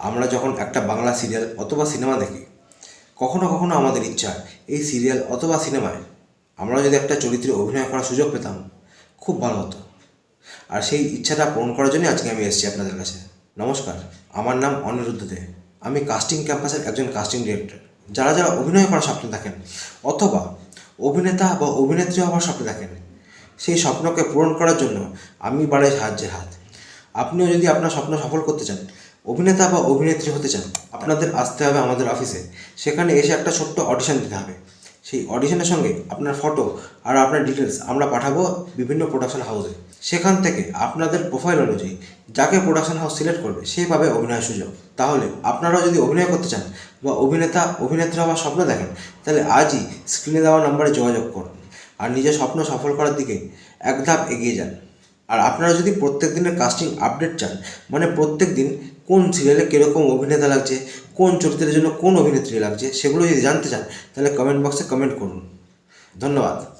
আমরা যখন একটা বাংলা সিরিয়াল অথবা সিনেমা দেখি, কখনো কখনো আমাদের ইচ্ছা, এই সিরিয়াল অথবা সিনেমায় আমরা যদি একটা চরিত্রে অভিনয় করার সুযোগ পেতাম, খুব ভালো হতো। আর সেই ইচ্ছাটা পূরণ করার জন্যই আজকে আমি এসেছি আপনাদের কাছে। নমস্কার, আমার নাম অনিরুদ্ধ দে। আমি কাস্টিং ক্যাম্পাসের একজন কাস্টিং ডিরেক্টর যারা যারা অভিনয় করার স্বপ্ন দেখেন, অথবা অভিনেতা বা অভিনেত্রী হওয়ার স্বপ্ন দেখেন, সেই স্বপ্নকে পূরণ করার জন্য আমি বাড়াই সাহায্যের হাত। আপনিও যদি আপনার স্বপ্ন সফল করতে চান অভিনেতা বা অভিনেত্রী হতে চান, আপনাদের আসতে হবে আমাদের অফিসে সেখানে এসে একটা ছোট্ট অডিশন দিতে হবে। সেই অডিশনের সঙ্গে আপনার ফটো আর আপনার ডিটেলস আমরা পাঠাবো বিভিন্ন প্রোডাকশন হাউসে সেখান থেকে আপনাদের প্রোফাইল অনুযায়ী যাকে প্রোডাকশন হাউস সিলেক্ট করবে সেই পাবে অভিনয় সুযোগ। তাহলে আপনারাও যদি অভিনয় করতে চান বা অভিনেতা অভিনেত্রী হওয়ার স্বপ্ন দেখেন, তাহলে আজই স্ক্রিনে দেওয়া নম্বরে যোগাযোগ করুন। আর নিজের স্বপ্ন সফল করার দিকে এক ধাপ এগিয়ে যান। আর আপনারা যদি প্রত্যেক দিনের কাস্টিং আপডেট চান মানে প্রত্যেক দিন কোন সিরিয়ালে কীরকম অভিনেতা লাগছে, কোন চরিত্রের জন্য কোন অভিনেত্রী লাগছে, সেগুলো যদি জানতে চান, তাহলে কমেন্ট বক্সে কমেন্ট করুন। ধন্যবাদ।